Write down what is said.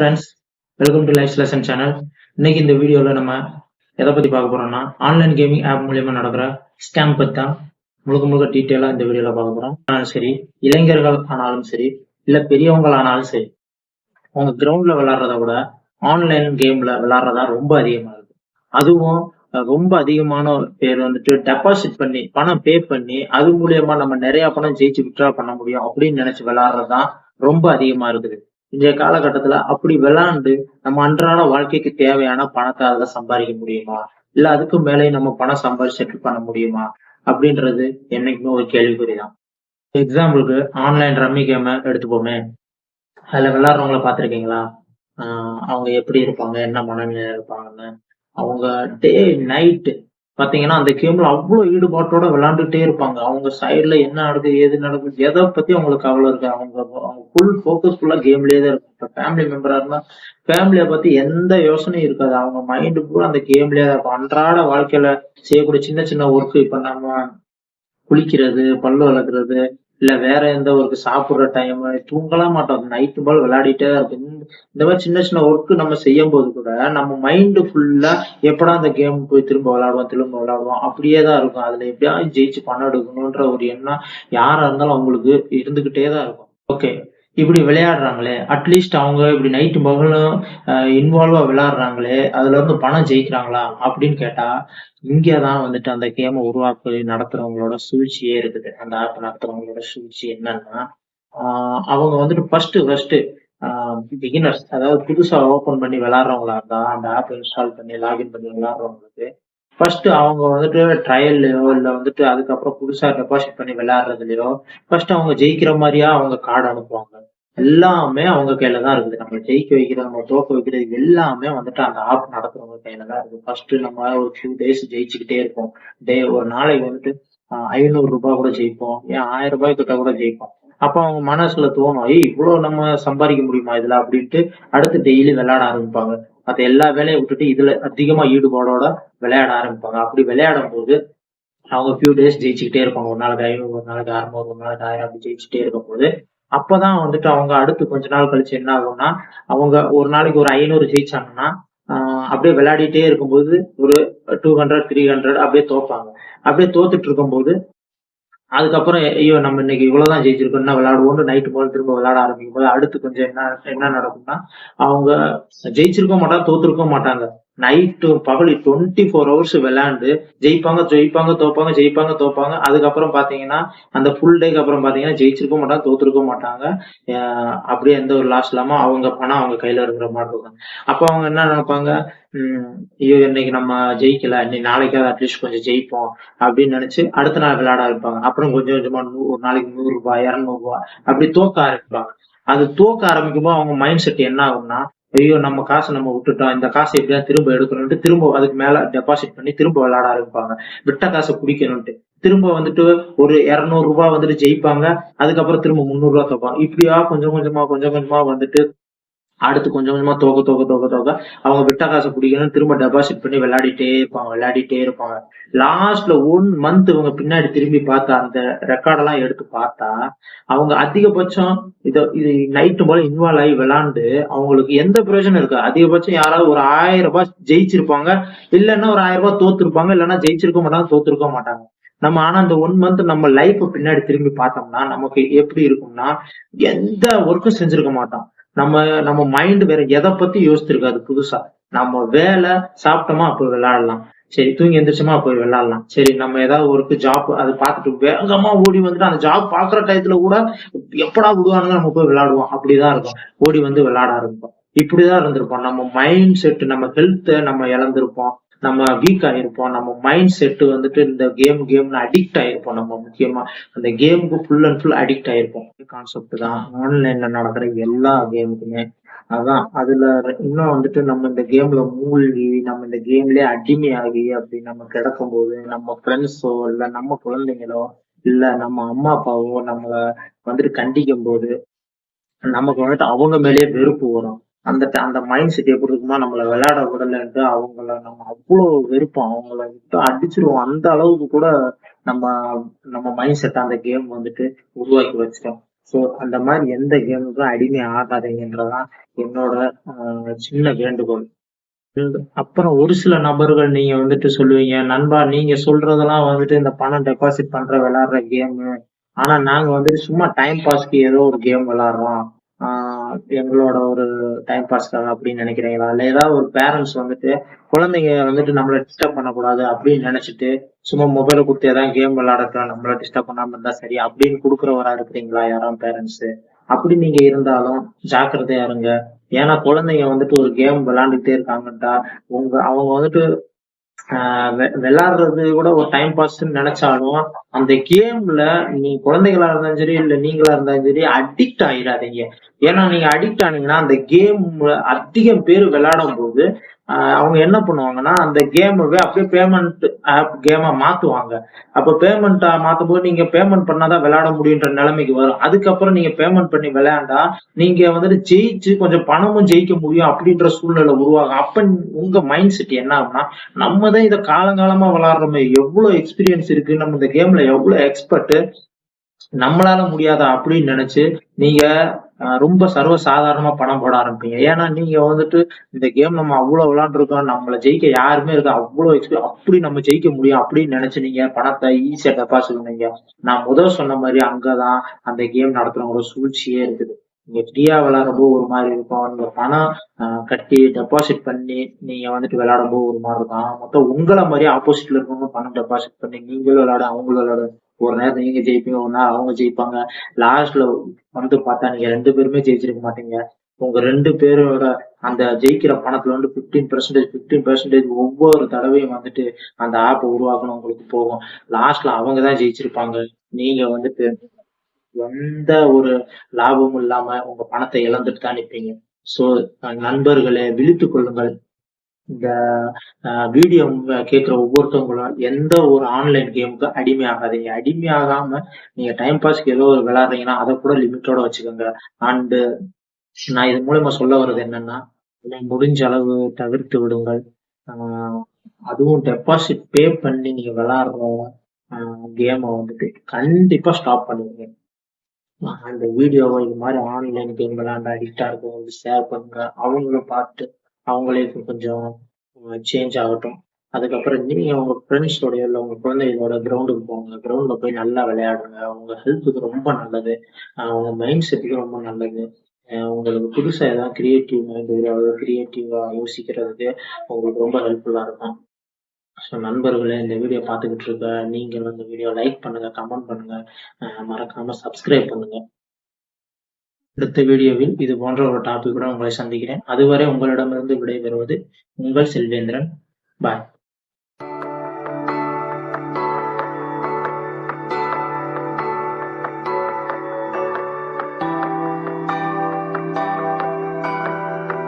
Friends welcome to life lesson channel இன்னைக்கு இந்த வீடியோவில் நம்ம எதை பற்றி பார்க்க போகிறோம்னா ஆன்லைன் கேமிங் ஆப் மூலியமாக நடக்கிற ஸ்கேம் பற்றி தான் முழுக்க முழுக்க டீட்டெயிலாக இந்த வீடியோவில் பார்க்க போகிறோம் ஆனாலும் சரி இளைஞர்கள் ஆனாலும் சரி இல்லை பெரியவங்கள் ஆனாலும் சரி அவங்க கிரவுண்டில் விளாட்றத விட ஆன்லைன் கேமில் விளாட்றதா ரொம்ப அதிகமாக இருக்கு. அதுவும் ரொம்ப அதிகமான பேர் வந்துட்டு டெபாசிட் பண்ணி பணம் பே பண்ணி அது மூலியமா நம்ம நிறைய பணம் ஜெயிச்சு விட்ரா பண்ண முடியும் அப்படின்னு நினைச்சு விளாட்றது தான் ரொம்ப அதிகமா இருக்குது. இன்றைய காலகட்டத்துல அப்படி விளாண்டு நம்ம அன்றாட வாழ்க்கைக்கு தேவையான பணத்தை அதுல சம்பாதிக்க முடியுமா? இல்ல அதுக்கு மேலே நம்ம பணம் சம்பாதிச்சு பண்ண முடியுமா? அப்படின்றது என்னைக்குமே ஒரு கேள்விக்குறிதான். எக்ஸாம்பிளுக்கு ஆன்லைன் ரம்மி கேமை எடுத்துப்போமே. அதுல விளாட்றவங்கள பார்த்துருக்கீங்களா? அவங்க எப்படி இருப்பாங்க? என்ன மனநிலையில இருப்பாங்கன்னு. அவங்க டே நைட்டு பாத்தீங்கன்னா அந்த கேம்ல அவ்வளவு ஈடுபாட்டோட விளையாண்டுட்டே இருப்பாங்க. அவங்க சைடுல என்ன நடக்குது ஏது நடக்குது எதை பத்தி அவங்களுக்கு கவலை இருக்கு? அவங்க அவங்க ஃபுல் ஃபோக்கஸ் ஃபுல்லா கேம்லயே தான் இருக்கும் இப்ப ஃபேமிலி மெம்பரா இருந்தா ஃபேமிலியை பத்தி எந்த யோசனையும் இருக்காது. அவங்க மைண்டு பூரா அந்த கேம்லயே தான் இருக்கும். அன்றாட வாழ்க்கையில செய்யக்கூடிய சின்ன சின்ன ஒர்க் இப்ப நம்ம குளிக்கிறது பல்லு விளக்குறது இல்ல வேற எந்த ஒர்க்கு சாப்பிடுற டைம் தூங்கலாம் மாட்டோம். நைட்டு பால் விளையாடிட்டே இருக்கும் இந்த மாதிரி சின்ன சின்ன ஒர்க் நம்ம செய்யும் போது கூட நம்ம மைண்டு ஃபுல்லா எப்படா அந்த கேம் போய் திரும்ப விளையாடுவோம் திரும்ப விளையாடுவோம். அப்படியே தான் இருக்கும். அதுல எப்படியாவது ஜெயிச்சு பணம் எடுக்கணும்ன்ற ஒரு எண்ணம் யாரா இருந்தாலும் அவங்களுக்கு இருந்துகிட்டே தான் இருக்கும். ஓகே இப்படி விளையாடுறாங்களே அட்லீஸ்ட் அவங்க இப்படி நைட்டு பகலும் இன்வால்வாக விளையாடுறாங்களே அதில் இருந்து பணம் ஜெயிக்கிறாங்களா அப்படின்னு கேட்டால் இங்கே தான் வந்துட்டு அந்த கேமை உருவாக்கி நடத்துகிறவங்களோட சூழ்ச்சியே இருக்குது. அந்த ஆப் நடத்துறவங்களோட சூழ்ச்சி என்னன்னா அவங்க வந்துட்டு ஃபஸ்ட்டு ஃபஸ்ட்டு பிகினர்ஸ் அதாவது புதுசாக ஓப்பன் பண்ணி விளாட்றவங்களா இருந்தால் அந்த ஆப் இன்ஸ்டால் பண்ணி லாகின் பண்ணி விளாட்றவங்களுக்கு ஃபர்ஸ்ட் அவங்க வந்துட்டு ட்ரையல்லையோ இல்லை வந்துட்டு அதுக்கப்புறம் புதுசா டெபாசிட் பண்ணி விளையாடுறதுலையோ ஃபர்ஸ்ட் அவங்க ஜெயிக்கிற மாதிரியா அவங்க கார்டு அனுப்புவாங்க. எல்லாமே அவங்க கையில தான் இருக்குது. நம்ம ஜெயிக்க வைக்கிறது நம்ம தோக்க வைக்கிறது எல்லாமே வந்துட்டு அந்த ஆப் நடத்துறவங்க கையில தான் இருக்கு ஃபர்ஸ்ட் நம்ம ஒரு ஃபியூ டேஸ் ஜெயிச்சுக்கிட்டே இருப்போம். டே ஒரு நாளைக்கு வந்துட்டு ஐநூறு ரூபாய் கூட ஜெயிப்போம். ஏன் ஆயிரம் ரூபாய் கிட்ட கூட ஜெயிப்போம். அப்ப அவங்க மனசுல தோணும் ஏய் இவ்வளவு நம்ம சம்பாதிக்க முடியுமா இதுல? அப்படின்ட்டு அடுத்து டெய்லி விளையாட ஆரம்பிப்பாங்க. மற்ற எல்லா வேலையும் விட்டுட்டு இதுல அதிகமா ஈடுபாடோட விளையாட ஆரம்பிப்பாங்க. அப்படி விளையாடும் போது அவங்க ஃபியூ டேஸ் ஜெயிச்சுக்கிட்டே இருப்பாங்க. ஒரு நாளைக்கு ஐநூறு ஒரு நாளைக்கு அறுநூறு ஒரு நாளைக்கு ஆயிரம் அப்படி ஜெயிச்சுட்டே இருக்கும் போது அப்பதான் வந்துட்டு அவங்க அடுத்து கொஞ்ச நாள் கழிச்சு என்ன ஆகும்னா அவங்க ஒரு நாளைக்கு ஒரு ஐநூறு ஜெயிச்சாங்கன்னா அப்படியே விளையாடிட்டே இருக்கும்போது ஒரு டூ ஹண்ட்ரட் த்ரீ ஹண்ட்ரட் அப்படியே தோப்பாங்க. அப்படியே தோத்துட்டு இருக்கும்போது அதுக்கப்புறம் ஐயோ நம்ம இன்னைக்கு இவ்வளவுதான் ஜெயிச்சிருக்கோம். என்ன விளையாடுவோம்னு நைட்டு போல திரும்ப விளையாட ஆரம்பிக்கும் போது அடுத்து கொஞ்சம் என்ன என்ன நடக்கும்னா அவங்க ஜெயிச்சிருக்க மாட்டாங்க தோத்துருக்க மாட்டாங்க. நைட்டு பகல் டுவெண்ட்டி ஃபோர் ஹவர்ஸ் விளையாண்டு ஜெயிப்பாங்க ஜெயிப்பாங்க தோப்பாங்க ஜெயிப்பாங்க தோப்பாங்க. அதுக்கப்புறம் பார்த்தீங்கன்னா அந்த ஃபுல் டேக்கு அப்புறம் பார்த்தீங்கன்னா ஜெயிச்சிருக்க மாட்டாங்க தோத்துருக்க மாட்டாங்க. அப்படியே எந்த ஒரு லாஸ் இல்லாமல் அவங்க பணம் அவங்க கையில் இருக்கிற மாதிரி இருக்கும். அப்போ அவங்க என்ன நினைப்பாங்க? ஐயோ இன்னைக்கு நம்ம ஜெயிக்கல இன்னைக்கு நாளைக்காவது அட்லீஸ்ட் கொஞ்சம் ஜெயிப்போம் அப்படின்னு நினைச்சு அடுத்த நாள் விளையாட ஆரம்பிப்பாங்க. அப்புறம் கொஞ்சம் கொஞ்சமா நூ ஒரு நாளைக்கு நூறு ரூபாய் அப்படி தோக்க ஆரம்பிப்பாங்க. அது தோக்க ஆரம்பிக்கும்போது அவங்க மைண்ட் செட் என்ன ஆகும்னா ஐயோ நம்ம காசை நம்ம விட்டுட்டோம். இந்த காசை எப்படியா திரும்ப எடுக்கணும்ட்டு திரும்ப அதுக்கு மேல டெபாசிட் பண்ணி திரும்ப விளையாட ஆரம்பிப்பாங்க. விட்ட காசை குடிக்கணும்ட்டு திரும்ப வந்துட்டு ஒரு இருநூறு ரூபாய் வந்துட்டு ஜெயிப்பாங்க. அதுக்கப்புறம் திரும்ப முந்நூறு ரூபாய் தோப்பாங்க இப்படியா கொஞ்சம் கொஞ்சமா கொஞ்சம் கொஞ்சமா வந்துட்டு அடுத்து கொஞ்சம் கொஞ்சமா தோக தோக தோக தோக அவங்க விட்ட காசை பிடிக்கணும் திரும்ப டெபாசிட் பண்ணி விளையாடிட்டே இருப்பாங்க விளையாடிட்டே இருப்பாங்க. லாஸ்ட்ல ஒன் மந்த் இவங்க பின்னாடி திரும்பி பார்த்தா அந்த ரெக்கார்டெல்லாம் எடுத்து பார்த்தா அவங்க அதிகபட்சம் இதை இது நைட்டு போல இன்வால்வ் ஆகி விளாண்டு அவங்களுக்கு எந்த பிரயோஜனம் இருக்கு? அதிகபட்சம் யாராவது ஒரு ஆயிரம் ரூபாய் ஜெயிச்சிருப்பாங்க. இல்லைன்னா ஒரு ஆயிரம் ரூபாய் தோத்துருப்பாங்க. இல்லைன்னா ஜெயிச்சிருக்க மாட்டாங்க தோத்துருக்க மாட்டாங்க. நம்ம ஆனா அந்த ஒன் மந்த் நம்ம லைஃப் பின்னாடி திரும்பி பார்த்தோம்னா நமக்கு எப்படி இருக்கும்னா எந்த ஒர்க்கும் செஞ்சிருக்க மாட்டோம் நம்ம நம்ம மைண்ட் வேற எதை பத்தி யோசிச்சிருக்காது புதுசா. நம்ம வேலை சாப்பிட்டோமா அப்போ விளையாடலாம். சரி தூங்கி எந்திரிச்சோமா போய் விளையாடலாம். சரி நம்ம ஏதாவது ஒர்க்கு ஜாப் அது பார்த்துட்டு வேகமா ஓடி வந்துட்டு அந்த ஜாப் பாக்குற டயத்துல கூட எப்படா விடுவானுங்க நம்ம போய் விளையாடுவோம். அப்படிதான் இருக்கும். ஓடி வந்து விளையாட ஆரம்பிப்போம். இப்படிதான் இருந்திருப்போம். நம்ம மைண்ட் செட் நம்ம ஹெல்த்தை நம்ம இழந்திருப்போம். நம்ம வீக் ஆயிருப்போம். நம்ம மைண்ட் செட்டு வந்துட்டு இந்த கேம் கேம்னு அடிக்ட் ஆயிருப்போம். நம்ம முக்கியமா அந்த கேமுக்கு ஃபுல் அண்ட் ஃபுல் அடிக்ட் ஆயிருப்போம். கான்செப்ட் தான். ஆன்லைன்ல நடக்கிற எல்லா கேமுக்குமே அதான். அதுல இன்னும் வந்துட்டு நம்ம இந்த கேம்ல மூழ்கி நம்ம இந்த கேம்லயே அடிமையாகி அப்படி நம்ம கிடக்கும் போது நம்ம ஃப்ரெண்ட்ஸோ இல்ல நம்ம குழந்தைங்களோ இல்ல நம்ம அம்மா அப்பாவோ நம்மள வந்துட்டு கண்டிக்கும் போது நமக்கு வந்துட்டு அவங்க மேலேயே வெறுப்பு வரும். அந்த அந்த மைண்ட் செட் எப்படி இருக்குமா நம்மள விளையாட விடலன்ட்டு அவங்கள நம்ம அவ்வளோ வெறுப்போம். அவங்கள விட்டு அடிச்சிருவோம். அந்த அளவுக்கு கூட நம்ம நம்ம மைண்ட் செட் அந்த கேம் வந்துட்டு உருவாக்கி வச்சிட்டோம். ஸோ அந்த மாதிரி எந்த கேமுக்கும் அடிமை ஆகாதீங்கன்றதான் என்னோட சின்ன வேண்டுகோள். அப்புறம் ஒரு சில நபர்கள் நீங்க வந்துட்டு சொல்லுவீங்க நண்பா நீங்க சொல்றதெல்லாம் வந்துட்டு இந்த பணம் டெபாசிட் பண்ற விளையாடுற கேமு ஆனா நாங்க வந்துட்டு சும்மா டைம் பாஸ்க்கு ஏதோ ஒரு கேம் விளையாடுறோம். எங்களோட ஒரு டைம் பாஸ்க்காக அப்படின்னு நினைக்கிறீங்களா இல்லை ஏதாவது ஒரு பேரண்ட்ஸ் வந்துட்டு குழந்தைங்க வந்துட்டு நம்மளை டிஸ்டர்ப் பண்ணக்கூடாது அப்படின்னு நினைச்சிட்டு சும்மா மொபைலை கொடுத்து ஏதாவது கேம் விளையாடட்டும் நம்மளை டிஸ்டர்ப் பண்ணாம இருந்தா சரி அப்படின்னு கொடுக்குறவரா இருக்கிறீங்களா? யாரும் பேரண்ட்ஸ் அப்படி நீங்க இருந்தாலும் ஜாக்கிரதையா இருங்க. ஏன்னா குழந்தைங்க வந்துட்டு ஒரு கேம் விளையாண்டுட்டே இருக்காங்கட்டா உங்க அவங்க வந்துட்டு ஆஹ் வெ- விளையாடுறது கூட ஒரு டைம் பாஸ்ன்னு நினைச்சாலும் அந்த கேம்ல நீ குழந்தைகளா இருந்தாலும் சரி இல்ல நீங்களா இருந்தாலும் சரி அடிக்ட் ஆயிடாதீங்க. ஏன்னா நீங்க அடிக்ட் ஆனீங்கன்னா அந்த கேம் அதிகம் பேர் விளையாடும் போது அவங்க என்ன பண்ணுவாங்கன்னா அந்த கேமவே அப்படியே பேமெண்ட் ஆப் கேமா மாத்துவாங்க. அப்ப பேமெண்டா மாத்தும் போது நீங்க பேமெண்ட் பண்ணாதான் விளையாட முடியுன்ற நிலைமைக்கு வரும். அதுக்கப்புறம் நீங்க பேமெண்ட் பண்ணி விளையாண்டா நீங்க வந்துட்டு ஜெயிச்சு கொஞ்சம் பணமும் ஜெயிக்க முடியும் அப்படின்ற சூழ்நிலை உருவாகும். அப்ப உங்க மைண்ட் செட் என்ன ஆகும்னா நம்ம தான் இதை காலங்காலமா விளையாடுறோமே எவ்வளவு எக்ஸ்பீரியன்ஸ் இருக்கு நம்ம இந்த கேம்ல எவ்வளவு எக்ஸ்பர்ட் நம்மளால முடியாதா அப்படின்னு நினைச்சு நீங்க ரொம்ப சர்வ சாதாரணமா பணம் போட ஆரம்பிப்பீங்க. ஏன்னா நீங்க வந்துட்டு இந்த கேம் நம்ம அவ்வளவு விளாண்டுருக்கோம் நம்மள ஜெயிக்க யாருமே இருக்கா அவ்வளவு எக்ஸ்பீரியன் அப்படி நம்ம ஜெயிக்க முடியும் அப்படின்னு நினைச்சு நீங்க பணத்தை ஈஸியா டெபாசிட் பண்ணீங்க. நான் முதல் சொன்ன மாதிரி அங்கதான் அந்த கேம் நடத்துறவங்களோட சூழ்ச்சியே இருக்குது. நீங்க ஃப்ரீயா விளையாடுறப்போ ஒரு மாதிரி இருக்கும். நீங்க பணம் கட்டி டெபாசிட் பண்ணி நீங்க வந்துட்டு விளையாடும்போது ஒரு மாதிரி இருக்கும். மொத்தம் உங்களை மாதிரி ஆப்போசிட்ல இருக்கவங்க பணம் டெபாசிட் பண்ணி நீங்களும் விளையாட அவங்களும் விளையாட. ஒரு நேரம் நீங்க ஜெயிப்பீங்க ஒரு அவங்க ஜெயிப்பாங்க. லாஸ்ட்ல வந்து பார்த்தா நீங்க ரெண்டு பேருமே ஜெயிச்சிருக்க மாட்டீங்க. உங்க ரெண்டு பேரோட அந்த ஜெயிக்கிற பணத்துல வந்து பிப்டீன் பெர்சன்டேஜ் பிப்டீன் பெர்சன்டேஜ் ஒவ்வொரு தடவையும் வந்துட்டு அந்த ஆப்பை உருவாக்கணும் உங்களுக்கு போகும். லாஸ்ட்ல அவங்க தான் ஜெயிச்சிருப்பாங்க. நீங்க வந்துட்டு எந்த ஒரு லாபமும் இல்லாம உங்க பணத்தை இழந்துட்டு தான் நிற்பீங்க சோ நண்பர்களே விழித்துக் கொள்ளுங்கள். இந்த வீடியோ கேட்குற ஒவ்வொருத்தவங்களும் எந்த ஒரு ஆன்லைன் கேமுக்கு அடிமை ஆகாதீங்க அடிமை ஆகாம நீங்க டைம் பாஸ்க்கு ஏதோ ஒரு விளையாடுறீங்கன்னா அதை கூட லிமிட்டோட வச்சுக்கோங்க. அண்டு நான் இது மூலயமா சொல்ல வர்றது என்னன்னா முடிஞ்ச அளவு தவிர்த்து விடுங்கள். அதுவும் டெபாசிட் பே பண்ணி நீங்க விளாடுற கேமை வந்துட்டு கண்டிப்பா ஸ்டாப் பண்ணுவீங்க அந்த வீடியோவை இது மாதிரி ஆன்லைன் கேம் விளையாண்ட அடிக்டா இருக்கவங்களுக்கு ஷேர் பண்ணுங்க. அவங்களும் பார்த்து அவங்களே கொஞ்சம் சேஞ்ச் ஆகட்டும். அதுக்கப்புறம் நீங்க உங்க ஃப்ரெண்ட்ஸோடய இல்லை உங்க குழந்தைகளோட கிரவுண்டுக்கு போங்க. கிரவுண்ட்ல போய் நல்லா விளையாடுங்க. உங்க ஹெல்த்துக்கு ரொம்ப நல்லது. ஆஹ் உங்க மைண்ட் செட்டுக்கு ரொம்ப நல்லது. உங்களுக்கு புதுசா ஏதாவது கிரியேட்டிவ் மைண்ட் கிரியேட்டிவா யோசிக்கிறதுக்கு உங்களுக்கு ரொம்ப ஹெல்ப்ஃபுல்லா இருக்கும். ஸோ நண்பர்களே இந்த வீடியோ பார்த்துக்கிட்டு இருக்க நீங்கள் இந்த வீடியோ லைக் பண்ணுங்க கமெண்ட் பண்ணுங்க. மறக்காமல் மறக்காம சப்ஸ்கிரைப் பண்ணுங்க. அடுத்த வீடியோவில் இது போன்ற ஒரு டாபிக் கூட உங்களை சந்திக்கிறேன். அதுவரை உங்களிடமிருந்து விடைபெறுவது உங்கள் செல்வேந்திரன். பாய்